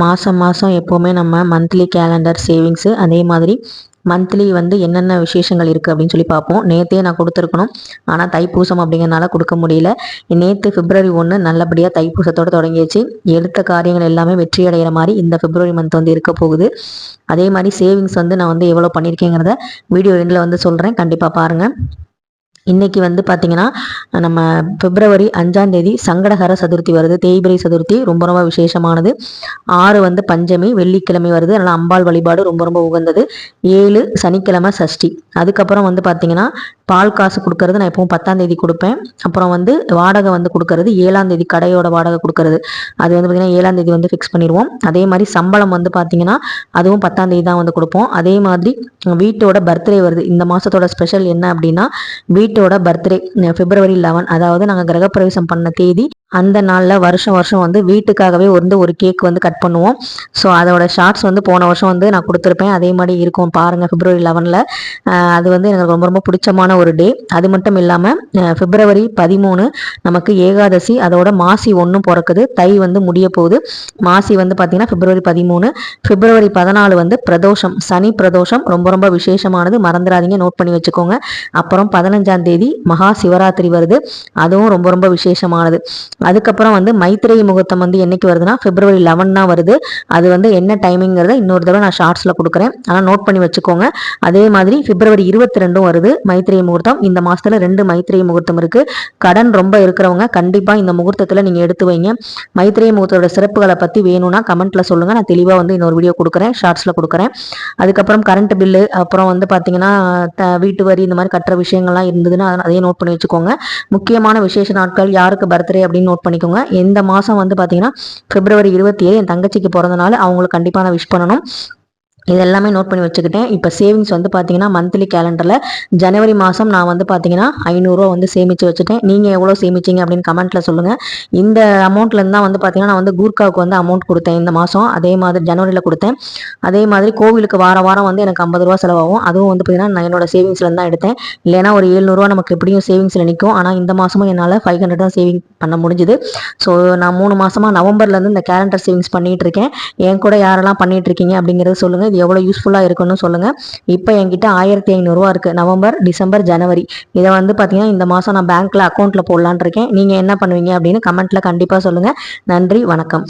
மாதம் மாதம் எப்போவுமே நம்ம மந்த்லி கேலண்டர் சேவிங்ஸு அதே மாதிரி மந்த்லி வந்து என்னென்ன விசேஷங்கள் இருக்குது அப்படின்னு சொல்லி பார்ப்போம். நேற்றே நான் கொடுத்துருக்கணும். ஆனால் தைப்பூசம் அப்படிங்கிறனால கொடுக்க முடியல. நேற்று பிப்ரவரி ஒன்று நல்லபடியாக தைப்பூசத்தோடு தொடங்கியாச்சு. எடுத்த காரியங்கள் எல்லாமே வெற்றி அடைகிற மாதிரி இந்த பிப்ரவரி மந்த் வந்து இருக்க போகுது. அதே மாதிரி சேவிங்ஸ் வந்து நான் வந்து எவ்வளோ பண்ணியிருக்கேங்கிறத வீடியோ ரெண்டில் வந்து சொல்கிறேன் கண்டிப்பாக பாருங்கள் இன்னைக்கு வந்து பார்த்தீங்கன்னா நம்ம பிப்ரவரி அஞ்சாம் தேதி சங்கடகர சதுர்த்தி வருது. தேய்பிரை சதுர்த்தி ரொம்ப ரொம்ப விசேஷமானது. ஆறு வந்து பஞ்சமி வெள்ளிக்கிழமை வருது. அதனால் அம்பாள் வழிபாடு ரொம்ப ரொம்ப உகந்தது. ஏழு சனிக்கிழமை சஷ்டி. அதுக்கப்புறம் வந்து பார்த்தீங்கன்னா பால் காசு கொடுக்கறது நான் எப்பவும் பத்தாம் தேதி கொடுப்பேன். அப்புறம் வந்து வாடகை வந்து கொடுக்கறது ஏழாம் தேதி கடையோட வாடகை கொடுக்கறது. அது வந்து பார்த்திங்கன்னா ஏழாம் தேதி வந்து ஃபிக்ஸ் பண்ணிடுவோம். அதே மாதிரி சம்பளம் வந்து பார்த்தீங்கன்னா அதுவும் பத்தாம் தேதி தான் வந்து கொடுப்போம். அதே மாதிரி வீட்டோட பர்த்டே வருது. இந்த மாதத்தோட ஸ்பெஷல் என்ன அப்படின்னா வீட்டோட பர்த்டே பிப்ரவரி லெவன் அதாவது நாங்கள் கிரகப்பிரவேசம் பண்ண தேதி அந்த நாளில் வருஷம் வருஷம் வந்து வீட்டுக்காகவே வந்து ஒரு கேக் வந்து கட் பண்ணுவோம். ஸோ அதோட ஷார்ட்ஸ் வந்து போன வருஷம் வந்து நான் கொடுத்துருப்பேன். அதே மாதிரி இருக்கும் பாருங்கள் பிப்ரவரி லெவனில் அது வந்து எனக்கு ரொம்ப ரொம்ப பிடிச்சமான ஒரு டே அது மட்டும் இல்லாமல் பிப்ரவரி பதிமூணு நமக்கு ஏகாதசி அதோட மாசி ஒன்றும் பிறக்குது. தை வந்து முடிய போகுது. மாசி வந்து பார்த்திங்கன்னா பிப்ரவரி பதிமூணு. பிப்ரவரி பதினாலு வந்து பிரதோஷம். சனி பிரதோஷம். ரொம்ப ரொம்ப விசேஷமானது. மறந்துடாதீங்க. நோட் பண்ணி வச்சுக்கோங்க. அப்புறம் பதினஞ்சாம் தேதி மகா சிவராத்திரி வருது. அதுவும் ரொம்ப ரொம்ப விசேஷமானது. அதுக்கப்புறம் வந்து மைத்திரை முகூர்த்தம் வந்து என்னைக்கு வருதுன்னா பிப்ரவரி லெவன் தான் வருது. அது வந்து என்ன டைமிங்கிறத இன்னொரு தடவை நான் ஷார்ட்ஸில் கொடுக்குறேன். ஆனால் நோட் பண்ணி வச்சுக்கோங்க. அதே மாதிரி பிப்ரவரி இருபத்தி ரெண்டும் வருது மைத்திரை முகூர்த்தம். இந்த மாதத்தில் ரெண்டு மைத்திரை முகூர்த்தம் இருக்குது கடன் ரொம்ப இருக்கிறவங்க கண்டிப்பாக இந்த முகூர்த்தத்தில் நீங்கள் எடுத்து வைங்க. மைத்திரை முகூர்த்தோட சிறப்புகளை பற்றி வேணும்னா கமெண்ட்டில் சொல்லுங்கள் நான் தெளிவாக வந்து இன்னொரு வீடியோ கொடுக்குறேன் ஷார்ட்ஸில் கொடுக்குறேன். அதுக்கப்புறம் கரண்ட் பில்லு அப்புறம் வந்து பார்த்தீங்கன்னா வீட்டு வரி இந்த மாதிரி கட்டுற விஷயங்கள்லாம் இருந்ததுன்னா அதையும் நோட் பண்ணி வச்சுக்கோங்க. முக்கியமான விசேஷ நாட்கள் யாருக்கு பர்த்டே அப்படின்னு நோட் பண்ணிக்கோங்க. இந்த மாதம் வந்து பார்த்தீங்கன்னா பிப்ரவரி இருபத்தி ஏழு என் தங்கச்சிக்கு பிறந்தனால அவங்களுக்கு கண்டிப்பாக நான் விஷ் பண்ணணும். இதெல்லாமே நோட் பண்ணி வச்சுக்கிட்டேன். இப்போ சேவிங்ஸ் வந்து பார்த்தீங்கன்னா மந்த்லி கேலண்டரில் ஜனவரி மாதம் நான் வந்து பார்த்தீங்கன்னா ஐநூறுரூவா வந்து சேமித்து வச்சுட்டேன். நீங்கள் எவ்வளோ சேமிச்சிங்க அப்படின்னு கமெண்ட்டில் சொல்லுங்கள் இந்த அமௌண்ட்லேருந்து தான் வந்து பார்த்தீங்கன்னா நான் வந்து கூர்காவுக்கு வந்து அமௌண்ட் கொடுத்தேன் இந்த மாதம் அதே மாதிரி ஜனவரியில் கொடுத்தேன். அதே மாதிரி கோவிலுக்கு வார வாரம் வந்து எனக்கு ஐம்பது ரூபா செலவாகும். அதுவும் வந்து பார்த்தீங்கன்னா நான் என்னோட சேவிங்ஸ்லேருந்து தான் எடுத்தேன். இல்லைனா ஒரு ஏழ்நூறுவா நமக்கு எப்படியும் சேவிங்ஸில் நிற்கும் ஆனால் இந்த மாதமும் என்னால் ஃபைவ் ஹண்ட்ரட் தான் சேவிங் பண்ண முடிஞ்சுது. ஸோ நான் மூணு மாதமாக நவம்பர்லேருந்து இந்த கேலண்டர் சேவிங்ஸ் பண்ணிகிட்டு இருக்கேன். என் கூட யாரெல்லாம் பண்ணிகிட்டு இருக்கீங்க அப்படிங்கிறது சொல்லுங்கள் இது எவ்வளோ யூஸ்ஃபுல்லாக இருக்குன்னு சொல்லுங்கள் இப்போ என்கிட்ட ஆயிரத்தி ஐநூறுரூவா இருக்குது நவம்பர் டிசம்பர் ஜனவரி. இதை வந்து பார்த்தீங்கன்னா இந்த மாதம் நான் பேங்க்கில் அக்கௌண்ட்டில் போடலான் இருக்கேன். நீங்கள் என்ன பண்ணுவீங்க அப்படின்னு கமெண்ட்டில் கண்டிப்பாக சொல்லுங்கள் நன்றி வணக்கம்.